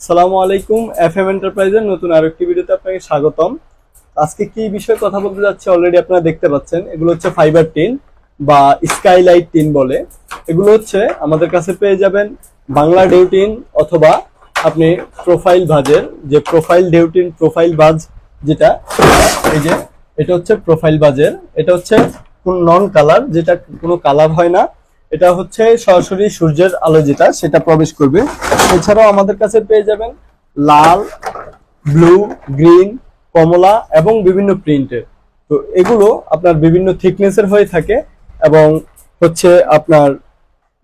আসসালামু আলাইকুম F M এন্টারপ্রাইজের নতুন আরও একটি ভিডিওতে আপনাকে স্বাগতম। আজকে কি বিষয়ে কথা বলতে যাচ্ছি অলরেডি আপনারা দেখতে পাচ্ছেন, এগুলো হচ্ছে ফাইবার টিন বা স্কাইলাইট টিন বলে। এগুলো হচ্ছে আমাদের কাছে পেয়ে যাবেন বাংলা ডেউটিন অথবা আপনি প্রোফাইল ভাজের, যে প্রোফাইল ডেউটিন প্রোফাইল বাজ যেটা, এই যে, এটা হচ্ছে প্রোফাইল বাজের এটা হচ্ছে কোন নন কালার যেটা কোনো কালার হয় না। এটা হচ্ছে সরাসরি সূর্যের আলো যেটা, সেটা প্রবেশ করবে। এছাড়াও আমাদের কাছে পেয়ে যাবেন লাল, ব্লু, গ্রিন, কমলা এবং বিভিন্ন প্রিন্টের। তো এগুলো আপনার বিভিন্ন থিকনেসের হয়ে থাকে এবং হচ্ছে আপনার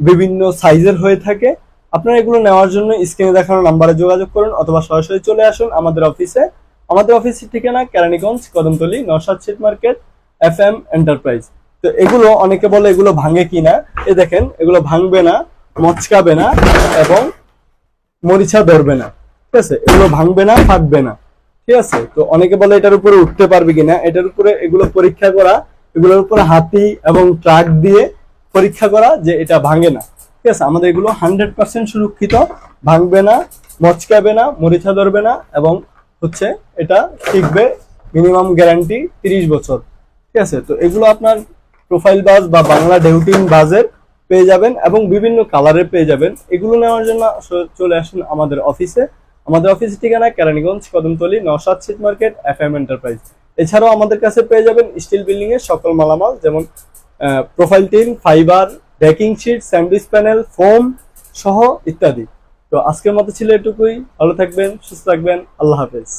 বিভিন্ন সাইজের হয়ে থাকে। আপনারা এগুলো নেওয়ার জন্য স্ক্রিনে দেখানো নাম্বারে যোগাযোগ করুন অথবা সরাসরি চলে আসুন আমাদের অফিসে। আমাদের অফিসের ঠিকানা কেরানীগঞ্জ, কদমতলি নসাদ শীত মার্কেট এফ এম এন্টারপ্রাইজ। তো এগুলো অনেকে বলে এগুলো ভাঙে কিনা। এ দেখেন, এগুলো ভাঙবে না, মচকাবে না এবং মরিচা ধরবে না। ঠিক আছে? এগুলো ভাঙবে না, ফাটবে না। ঠিক আছে? তো অনেকে বলে এটার উপরে উঠতে পারবে কিনা। এটার উপরে এগুলো পরীক্ষা করা, এগুলোর উপরে হাতি এবং ট্রাক দিয়ে পরীক্ষা করা যে এটা ভাঙে না। ঠিক আছে? আমাদের এগুলো হান্ড্রেড পার্সেন্ট সুরক্ষিত। ভাঙবে না, মচকাবে না, মরিচা ধরবে না এবং হচ্ছে এটা টিকবে মিনিমাম গ্যারান্টি তিরিশ বছর। ঠিক আছে? তো এগুলো আপনার প্রোফাইল বাজ বা বাংলা ডেউটিন বাজের পেয়ে যাবেন এবং বিভিন্ন কালারের পেয়ে যাবেন। এগুলো নেওয়ার জন্য চলে আসুন আমাদের অফিসে। আমাদের অফিসের ঠিকানা কেরানীগঞ্জ, কদমতলি, নওশাদ শীত মার্কেট এফ এম এন্টারপ্রাইজ। এছাড়াও আমাদের কাছে পেয়ে যাবেন স্টিল বিল্ডিং এর সকল মালামাল, যেমন profile tin, fibre, decking sheet, sandwich panel, foam সহ ইত্যাদি। তো আজকের মতো ছিল এটুকুই। ভালো থাকবেন, সুস্থ থাকবেন। আল্লাহ হাফেজ।